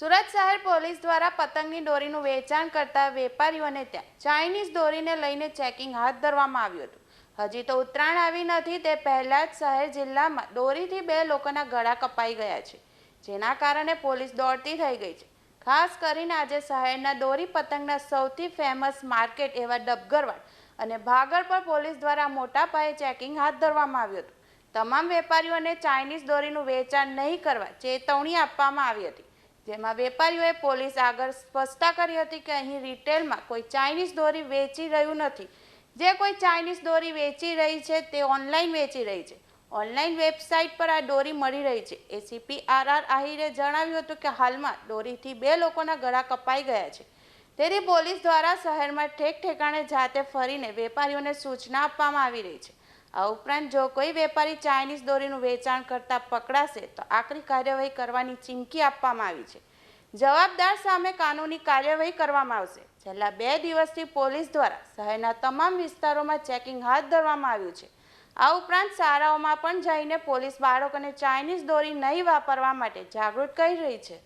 સુરત શહેર પોલીસ દ્વારા પતંગની દોરીનું વેચાણ કરતા વેપારીઓને ત્યાં ચાઇનીઝ દોરીને લઈને ચેકિંગ હાથ ધરવામાં આવ્યું હતું. હજી તો ઉત્તરાયણ આવી નથી, તે પહેલા જ શહેર જિલ્લામાં દોરીથી બે લોકોના ગળા કપાઈ ગયા છે, જેના કારણે પોલીસ દોડતી થઈ ગઈ છે. ખાસ કરીને આજે શહેરના દોરી પતંગના સૌથી ફેમસ માર્કેટ એવા ડબગરવાડ અને ભાગળ પર પોલીસ દ્વારા મોટા પાયે ચેકિંગ હાથ ધરવામાં આવ્યું હતું. તમામ વેપારીઓને ચાઇનીઝ દોરીનું વેચાણ નહીં કરવા ચેતવણી આપવામાં આવી હતી. જેમાં વેપારીઓએ પોલીસ આગળ સ્પષ્ટતા કરી હતી કે અહીં રિટેલમાં કોઈ ચાઇનીઝ દોરી વેચી રહ્યું નથી. જે કોઈ ચાઇનીઝ દોરી વેચી રહી છે, તે ઓનલાઈન વેચી રહી છે. ઓનલાઈન વેબસાઇટ પર આ દોરી મળી રહી છે. એસીપી આર આર આહિરે જણાવ્યું હતું કે હાલમાં દોરીથી બે લોકોના ગળા કપાઈ ગયા છે. તેથી પોલીસ દ્વારા શહેરમાં ઠેક ઠેકાણે જાતે ફરીને વેપારીઓને સૂચના આપવામાં આવી રહી છે. આ ઉપરાંત જો કોઈ વેપારી ચાઇનીઝ દોરીનું વેચાણ કરતા પકડાશે, તો આકરી કાર્યવાહી કરવાની ચીમકી આપવામાં આવી છે. જવાબદાર સામે કાનૂની કાર્યવાહી કરવામાં આવશે. છેલ્લા બે દિવસથી પોલીસ દ્વારા શહેરના તમામ વિસ્તારોમાં ચેકિંગ હાથ ધરવામાં આવ્યું છે. આ ઉપરાંત શાળાઓમાં પણ જઈને પોલીસ બાળકોને ચાઇનીઝ દોરી નહીં વાપરવા માટે જાગૃત કરી રહી છે.